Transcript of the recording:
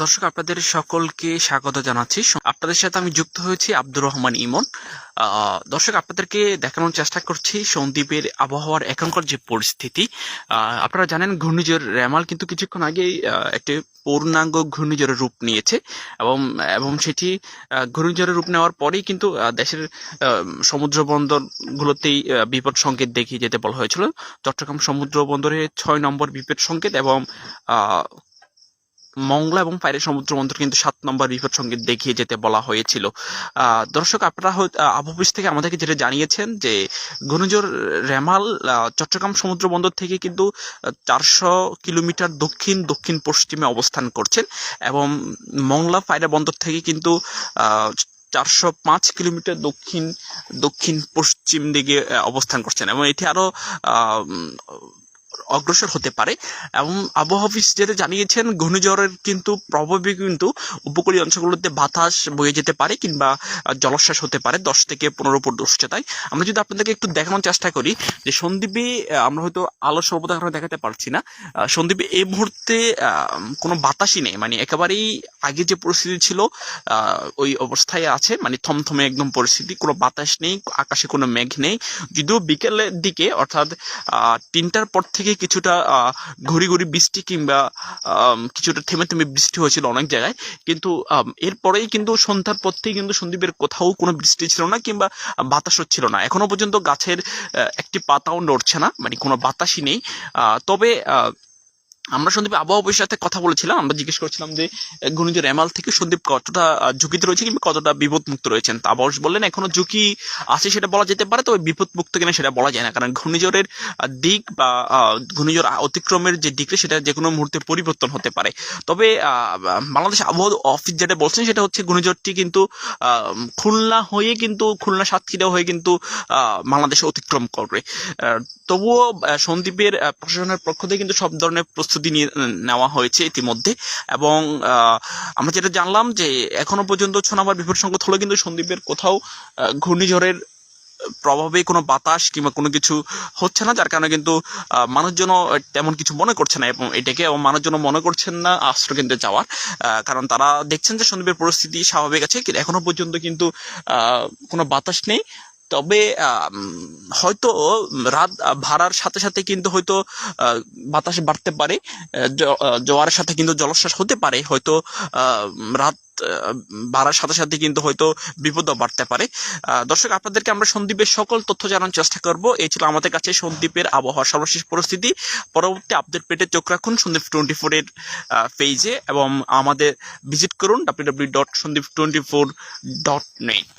দর্শক, আপনাদের সকলকে স্বাগত জানাচ্ছি। আপনাদের সাথে আমি যুক্ত হয়েছি আব্দুর রহমান ইমন। দর্শক, আপনাদেরকে দেখানোর চেষ্টা করছি সন্দ্বীপের আবহাওয়ার এখনকার যে পরিস্থিতি। আপনারা জানেন, ঘূর্ণিঝড় রেমাল কিন্তু কিছুক্ষণ আগেই একটি পূর্ণাঙ্গ ঘূর্ণিঝড়ের রূপ নিয়েছে এবং এবং সেটি ঘূর্ণিঝড়ের রূপ নেওয়ার পরেই কিন্তু দেশের সমুদ্র বন্দরগুলোতেই বিপদ সংকেত দেখিয়ে যেতে বলা হয়েছিল। চট্টগ্রাম সমুদ্র বন্দরে ছয় নম্বর বিপদ সংকেত এবং মংলা এবং পায়রা সমুদ্র বন্দর কিন্তু সাত নম্বর বিপদ সংকেত দেখিয়ে যেতে বলা হয়েছিল। দর্শক আপনারা আবহাওয়া থেকে আমাদেরকে যেটা জানিয়েছেন যে ঘূর্ণিঝড় রেমাল চট্টগ্রাম সমুদ্র বন্দর থেকে কিন্তু চারশো কিলোমিটার দক্ষিণ দক্ষিণ পশ্চিমে অবস্থান করছেন এবং মংলা পায়রা বন্দর থেকে কিন্তু চারশো পাঁচ কিলোমিটার দক্ষিণ দক্ষিণ পশ্চিম দিকে অবস্থান করছেন এবং এটি আরও আহ, উম, অগ্রসর হতে পারে। এবং আবহাওয়া অফিস যেটা জানিয়েছেন ঘূর্ণিঝড়ের কিন্তু প্রভাবে কিন্তু উপকূলীয় অঞ্চলগুলোতে বাতাস বয়ে যেতে পারে কিংবা আহ, জলোচ্ছ্বাস হতে পারে দশ থেকে পনেরো ফুট উচ্চতায় আমরা যদি আপনাদেরকে একটু দেখানোর চেষ্টা করি যে সন্দ্বীপে আহ, আমরা হয়তো আলো সর্বদা দেখাতে পারছি না। আহ, সন্দ্বীপে এই মুহূর্তে কোনো বাতাসই নেই। মানে একেবারেই আগে যে পরিস্থিতি ছিল ওই অবস্থায় আছে। মানে থমথমে একদম পরিস্থিতি। কোনো বাতাস নেই আকাশে কোনো মেঘ নেই। যদিও বিকেলের দিকে অর্থাৎ তিনটার পর থেকে কিছুটা আহ, ঘুরি ঘুরি বৃষ্টি কিংবা কিছুটা থেমে থেমে বৃষ্টি হয়েছিল অনেক জায়গায়। কিন্তু এরপরেই কিন্তু সন্ধ্যার পর থেকে কিন্তু সন্দীপের কোথাও কোনো বৃষ্টি ছিল না কিংবা বাতাসও ছিল না। এখনও পর্যন্ত গাছের একটি পাতাও নড়ছে না মানে কোনো বাতাসই নেই। তবে আমরা সন্দীপ আবহাওয়া অফিসের সাথে কথা বলেছিলাম আমরা জিজ্ঞেস করছিলাম যে ঘূর্ণিঝড় রেমাল থেকে সন্দীপ কতটা ঝুঁকিতে রয়েছে কিংবা কতটা বিপদমুক্ত রয়েছেন? তা আবহাওয়া বললেন এখনও ঝুঁকি আছে সেটা বলা যেতে পারে তবে বিপদমুক্ত কিনা সেটা বলা যায় না। কারণ ঘূর্ণিঝড়ের দিক বা ঘূর্ণিঝড় অতিক্রমের যে দিকটা সেটা যে কোনো মুহূর্তে পরিবর্তন হতে পারে। তবে বাংলাদেশ আবহাওয়া অফিস যেটা বলছেন সেটা হচ্ছে ঘূর্ণিঝড়টি কিন্তু খুলনা হয়ে কিন্তু খুলনা সাতক্ষীরা হয়ে কিন্তু বাংলাদেশে অতিক্রম করবে। তবুও আহ, সন্দ্বীপের প্রশাসনের পক্ষ থেকে কিন্তু সব ধরনের প্রস্তুতি নিয়ে নেওয়া হয়েছে ইতিমধ্যে। এবং আমরা যেটা জানলাম যে এখনও পর্যন্ত ছ নম্বর বিপদ সংকেত হলে কিন্তু সন্দ্বীপের কোথাও ঘূর্ণিঝড়ের প্রভাবে কোনো বাতাস কিংবা কোনো কিছু হচ্ছে না, যার কারণে কিন্তু মানুষজন তেমন কিছু মনে করছে না এবং এটাকে এবং মানুষজন মনে করছেন না আশ্রয়কেন্দ্রে যাওয়ার। কারণ তারা দেখছেন যে সন্দীপের পরিস্থিতি স্বাভাবিক আছে, কিন্তু এখনও পর্যন্ত কিন্তু কোনো বাতাস নেই। তবে হয়তো রাত ভাড়ার সাথে সাথে কিন্তু হয়তো বাতাস বাড়তে পারে জোয়ারের সাথে কিন্তু জলোচ্ছ্বাস হতে পারে, হয়তো রাত বাড়ার সাথে সাথে কিন্তু হয়তো বিপদও বাড়তে পারে। দর্শক, আপনাদেরকে আমরা সন্দীপের সকল তথ্য জানার চেষ্টা করব। এই ছিল আমাদের কাছে সন্দীপের আবহাওয়ার সর্বশেষ পরিস্থিতি। পরবর্তী আপডেট পেটে চোখ রাখুন সন্দীপ টোয়েন্টি ফোরের পেজে এবং আমাদের ভিজিট করুন W dot Sandeep twenty four dot net